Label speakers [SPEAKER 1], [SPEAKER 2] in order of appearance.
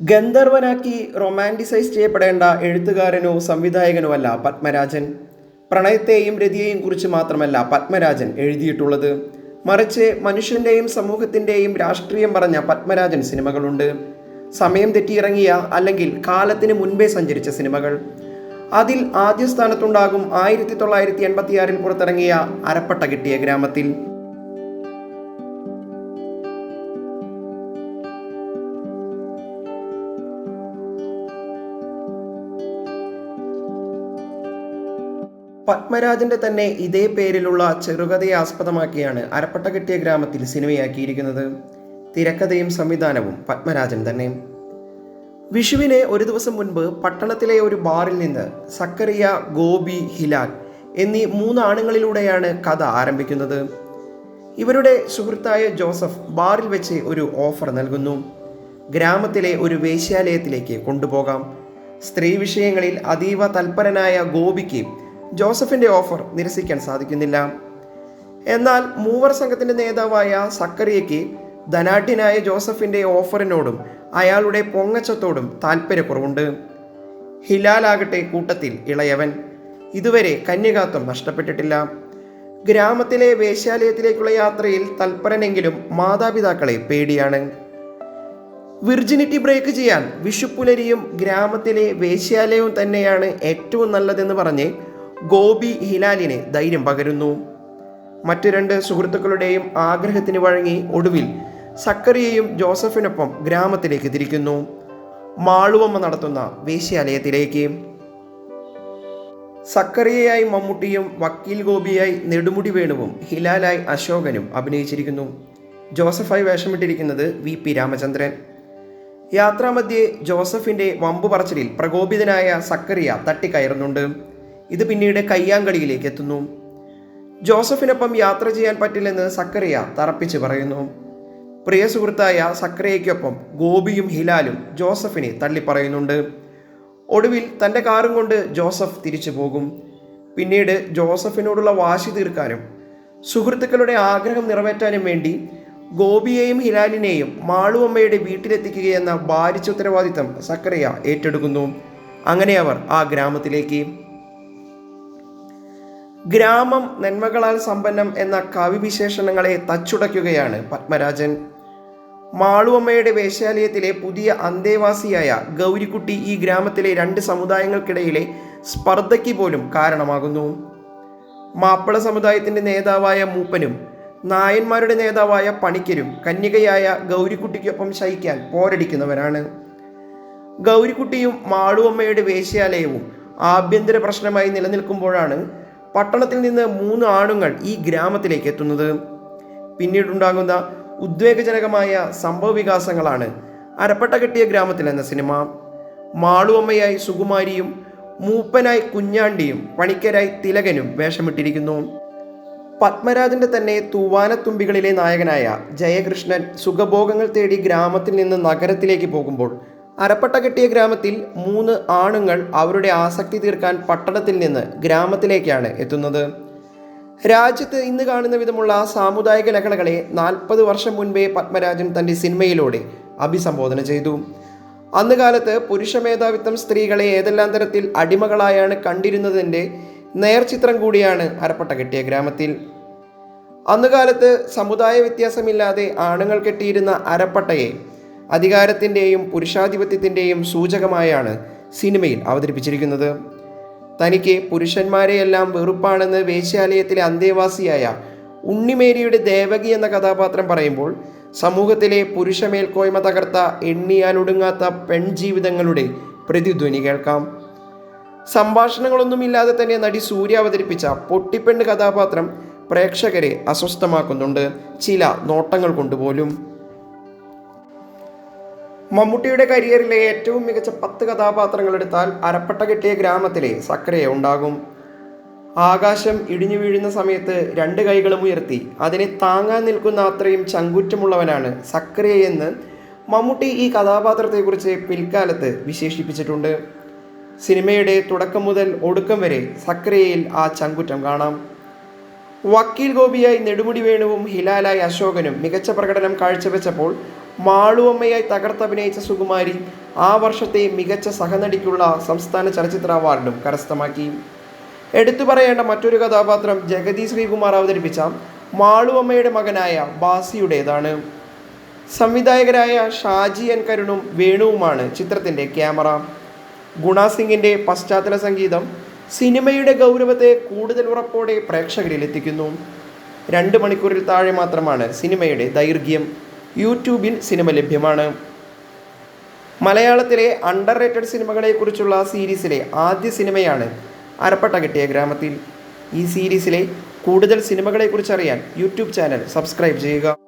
[SPEAKER 1] ഗന്ധർവനാക്കി romanticise ചെയ്യപ്പെടേണ്ട എഴുത്തുകാരനോ സംവിധായകനോ അല്ല പത്മരാജൻ. പ്രണയത്തെയും രതിയെയും കുറിച്ച് മാത്രമല്ല പത്മരാജൻ എഴുതിയിട്ടുള്ളത്. മറിച്ച് മനുഷ്യന്റെയും സമൂഹത്തിന്റെയും രാഷ്ട്രീയം പറഞ്ഞ പത്മരാജൻ സിനിമകളുണ്ട്. സമയം തെറ്റിയിറങ്ങിയ അല്ലെങ്കിൽ കാലത്തിന് മുൻപേ സഞ്ചരിച്ച സിനിമകൾ. അതിൽ ആദ്യ സ്ഥാനത്തുണ്ടാകും ആയിരത്തി തൊള്ളായിരത്തി എൺപത്തിയാറിൽ പുറത്തിറങ്ങിയ അരപ്പട്ട കിട്ടിയ ഗ്രാമത്തിൽ. പത്മരാജന്റെ തന്നെ ഇതേ പേരിലുള്ള ചെറുകഥയെ ആസ്പദമാക്കിയാണ് അരപ്പട്ട കിട്ടിയ ഗ്രാമത്തിൽ സിനിമയാക്കിയിരിക്കുന്നത്. തിരക്കഥയും സംവിധാനവും പത്മരാജൻ തന്നെ. വിഷുവിന് ഒരു ദിവസം മുൻപ് പട്ടണത്തിലെ ഒരു ബാറിൽ നിന്ന് സക്കറിയ ഗോപി ഹിലാൽ എന്നീ മൂന്ന് ആണുങ്ങളിലൂടെയാണ് കഥ ആരംഭിക്കുന്നത്. ഇവരുടെ സുഹൃത്തായ ജോസഫ് ബാറിൽ വെച്ച് ഒരു ഓഫർ നൽകുന്നു. ഗ്രാമത്തിലെ ഒരു വേശ്യാലയത്തിലേക്ക് കൊണ്ടുപോകാം. സ്ത്രീ വിഷയങ്ങളിൽ അതീവ തൽപരനായ ഗോപിക്ക് ജോസഫിന്റെ ഓഫർ നിരസിക്കാൻ സാധിക്കുന്നില്ല. എന്നാൽ മൂവർ സംഘത്തിന്റെ നേതാവായ സക്കറിയയ്ക്ക് ധനാഢ്യനായ ജോസഫിന്റെ ഓഫറിനോടും അയാളുടെ പൊങ്ങച്ചത്തോടും താല്പര്യക്കുറവുണ്ട് ഹിലാലാകട്ടെ കൂട്ടത്തിൽ ഇളയവൻ. ഇതുവരെ കന്യകാത്വം നഷ്ടപ്പെട്ടിട്ടില്ല. ഗ്രാമത്തിലെ വേശ്യാലയത്തിലേക്കുള്ള യാത്രയിൽ തൽപരനെങ്കിലും മാതാപിതാക്കളെ പേടിയാണ്. വിർജിനിറ്റി ബ്രേക്ക് ചെയ്യാൻ വിഷുപ്പുലരിയും ഗ്രാമത്തിലെ വേശ്യാലയവും തന്നെയാണ് ഏറ്റവും നല്ലതെന്ന് പറഞ്ഞ് ഗോപി ഹിലാലിനെ ധൈര്യം പകരുന്നു. മറ്റു രണ്ട് സുഹൃത്തുക്കളുടെയും ആഗ്രഹത്തിന് വഴങ്ങി ഒടുവിൽ സക്കറിയയും ജോസഫിനൊപ്പം ഗ്രാമത്തിലേക്ക് തിരിക്കുന്നു. മാളുവമ്മ നടത്തുന്ന വേശ്യാലയത്തിലേക്ക്. സക്കറിയയായി മമ്മൂട്ടിയും വക്കീൽ ഗോപിയായി നെടുമുടി വേണുവും ഹിലാലായി അശോകനും അഭിനയിച്ചിരിക്കുന്നു. ജോസഫായി വേഷമിട്ടിരിക്കുന്നത് വി പി രാമചന്ദ്രൻ. യാത്രാമധ്യേ ജോസഫിന്റെ വമ്പു പറച്ചിലിൽ പ്രകോപിതനായ സക്കറിയ തട്ടിക്കയറുന്നുണ്ട്. ഇത് പിന്നീട് കയ്യാങ്കളിയിലേക്ക് എത്തുന്നു. ജോസഫിനൊപ്പം യാത്ര ചെയ്യാൻ പറ്റില്ലെന്ന് സക്കറിയ തറപ്പിച്ച് പറയുന്നു. പ്രിയ സുഹൃത്തായ സക്കറിയയ്ക്കൊപ്പം ഗോപിയും ഹിലാലും ജോസഫിനെ തള്ളിപ്പറയുന്നുണ്ട്. ഒടുവിൽ തന്റെ കാറും കൊണ്ട് ജോസഫ് തിരിച്ചു പോകും. പിന്നീട് ജോസഫിനോടുള്ള വാശി തീർക്കാനും സുഹൃത്തുക്കളുടെ ആഗ്രഹം നിറവേറ്റാനും വേണ്ടി ഗോപിയെയും ഹിലാലിനെയും മാളുവമ്മയുടെ വീട്ടിലെത്തിക്കുകയെന്ന ഭാരിച്ച ഉത്തരവാദിത്തം സക്കറിയ ഏറ്റെടുക്കുന്നു. അങ്ങനെ അവർ ആ ഗ്രാമത്തിലേക്ക് ഗ്രാമം നന്മകളാൽ സമ്പന്നം എന്ന കവിവിശേഷണങ്ങളെ തച്ചുടയ്ക്കുകയാണ് പത്മരാജൻ. മാളുവമ്മയുടെ വേശ്യാലയത്തിലെ പുതിയ അന്തേവാസിയായ ഗൗരിക്കുട്ടി ഈ ഗ്രാമത്തിലെ രണ്ട് സമുദായങ്ങൾക്കിടയിലെ സ്പർദ്ധയ്ക്ക് പോലും കാരണമാകുന്നു. മാപ്പിള സമുദായത്തിന്റെ നേതാവായ മൂപ്പനും നായന്മാരുടെ നേതാവായ പണിക്കരും കന്യകയായ ഗൗരിക്കുട്ടിക്കൊപ്പം ശയിക്കാൻ പോരടിക്കുന്നവരാണ്. ഗൗരിക്കുട്ടിയും മാളുവമ്മയുടെ വേശ്യാലയവും ആഭ്യന്തര പ്രശ്നമായി നിലനിൽക്കുമ്പോഴാണ് പട്ടണത്തിൽ നിന്ന് മൂന്ന് ആണുങ്ങൾ ഈ ഗ്രാമത്തിലേക്ക് എത്തുന്നത്. പിന്നീടുണ്ടാകുന്ന ഉദ്വേഗജനകമായ സംഭവ വികാസങ്ങളാണ് അരപ്പട്ട കെട്ടിയ ഗ്രാമത്തിൽ എന്ന സിനിമ. മാളുവമ്മയായി സുകുമാരിയും മൂപ്പനായി കുഞ്ഞാണ്ടിയും പണിക്കരായി തിലകനും വേഷമിട്ടിരിക്കുന്നു. പത്മരാജന്റെ തന്നെ തൂവാനത്തുമ്പികളിലെ നായകനായ ജയകൃഷ്ണൻ സുഖഭോഗങ്ങൾ തേടി ഗ്രാമത്തിൽ നിന്ന് നഗരത്തിലേക്ക് പോകുമ്പോൾ അരപ്പട്ട കെട്ടിയ ഗ്രാമത്തിൽ മൂന്ന് ആണുങ്ങൾ അവരുടെ ആസക്തി തീർക്കാൻ പട്ടണത്തിൽ നിന്ന് ഗ്രാമത്തിലേക്കാണ് എത്തുന്നത്. രാജ്യത്ത് ഇന്ന് കാണുന്ന വിധമുള്ള സാമുദായിക ലഹളകളെ നാൽപ്പത് വർഷം മുൻപേ പത്മരാജൻ തന്റെ സിനിമയിലൂടെ അഭിസംബോധന ചെയ്തു. അന്ന് കാലത്ത് പുരുഷ മേധാവിത്വം സ്ത്രീകളെ ഏതെല്ലാം തരത്തിൽ അടിമകളായാണ് കണ്ടിരുന്നതിന്റെ നേർചിത്രം കൂടിയാണ് അരപ്പട്ട കെട്ടിയ ഗ്രാമത്തിൽ അന്നുകാലത്ത് സമുദായ വ്യത്യാസമില്ലാതെ ആണുങ്ങൾ കെട്ടിയിരുന്ന അരപ്പട്ടയെ അധികാരത്തിന്റെയും പുരുഷാധിപത്യത്തിന്റെയും സൂചകമായാണ് സിനിമയിൽ അവതരിപ്പിച്ചിരിക്കുന്നത്. തനിക്ക് പുരുഷന്മാരെയെല്ലാം വെറുപ്പാണെന്ന് വേശ്യാലയത്തിലെ അന്തേവാസിയായ ഉണ്ണിമേരിയുടെ ദേവകി എന്ന കഥാപാത്രം പറയുമ്പോൾ സമൂഹത്തിലെ പുരുഷമേൽക്കോയ്മ തകർത്ത എണ്ണിയാലൊടുങ്ങാത്ത പെൺജീവിതങ്ങളുടെ പ്രതിധ്വനി കേൾക്കാം. സംഭാഷണങ്ങളൊന്നുമില്ലാതെ തന്നെ നടി സൂര്യ അവതരിപ്പിച്ച പൊട്ടിപ്പെണ്ണ് കഥാപാത്രം പ്രേക്ഷകരെ അസ്വസ്ഥമാക്കുന്നുണ്ട്. ചില നോട്ടങ്ങൾ കൊണ്ടുപോലും. മമ്മൂട്ടിയുടെ കരിയറിലെ ഏറ്റവും മികച്ച പത്ത് കഥാപാത്രങ്ങൾ എടുത്താൽ അരപ്പട്ട കെട്ടിയ ഗ്രാമത്തിലെ സക്രിയ ഉണ്ടാകും. ആകാശം ഇടിഞ്ഞു വീഴുന്ന സമയത്ത് രണ്ട് കൈകളും ഉയർത്തി അതിനെ താങ്ങാൻ നിൽക്കുന്ന അത്രയും ചങ്കുറ്റമുള്ളവനാണ് സക്രിയ എന്ന് മമ്മൂട്ടി ഈ കഥാപാത്രത്തെക്കുറിച്ച് പിൽക്കാലത്ത് വിശേഷിപ്പിച്ചിട്ടുണ്ട്. സിനിമയുടെ തുടക്കം മുതൽ ഒടുക്കം വരെ സക്രിയയിൽ ആ ചങ്കുറ്റം കാണാം. വക്കീൽ ഗോപിയായി നെടുമുടി വേണുവും ഹിലാലായി അശോകനും മികച്ച പ്രകടനം കാഴ്ചവെച്ചപ്പോൾ മാളുവമ്മയായി തകർത്തഭിനയിച്ച സുകുമാരി ആ വർഷത്തെ മികച്ച സഹനടിക്കുള്ള സംസ്ഥാന ചലച്ചിത്ര അവാർഡും കരസ്ഥമാക്കി. എടുത്തു പറയേണ്ട മറ്റൊരു കഥാപാത്രം ജഗതി ശ്രീകുമാർ അവതരിപ്പിച്ച മാളുവമ്മയുടെ മകനായ ബാസിയുടേതാണ്. സംവിധായകരായ ഷാജി എൻ കരുണും വേണുവുമാണ് ചിത്രത്തിന്റെ ക്യാമറ. ഗുണ സിംഗിന്റെ പശ്ചാത്തല സംഗീതം സിനിമയുടെ ഗൗരവത്തെ കൂടുതൽ ഉറപ്പോടെ പ്രേക്ഷകരിൽ എത്തിക്കുന്നു രണ്ട് മണിക്കൂറിൽ താഴെ മാത്രമാണ് സിനിമയുടെ ദൈർഘ്യം. യൂട്യൂബിൽ സിനിമ ലഭ്യമാണ്. മലയാളത്തിലെ അണ്ടർ റേറ്റഡ് സിനിമകളെക്കുറിച്ചുള്ള സീരീസിലെ ആദ്യ സിനിമയാണ് അരപ്പട്ട കിട്ടിയ ഗ്രാമത്തിൽ. ഈ സീരീസിലെ കൂടുതൽ സിനിമകളെക്കുറിച്ച് അറിയാൻ യൂട്യൂബ് ചാനൽ സബ്സ്ക്രൈബ് ചെയ്യുക.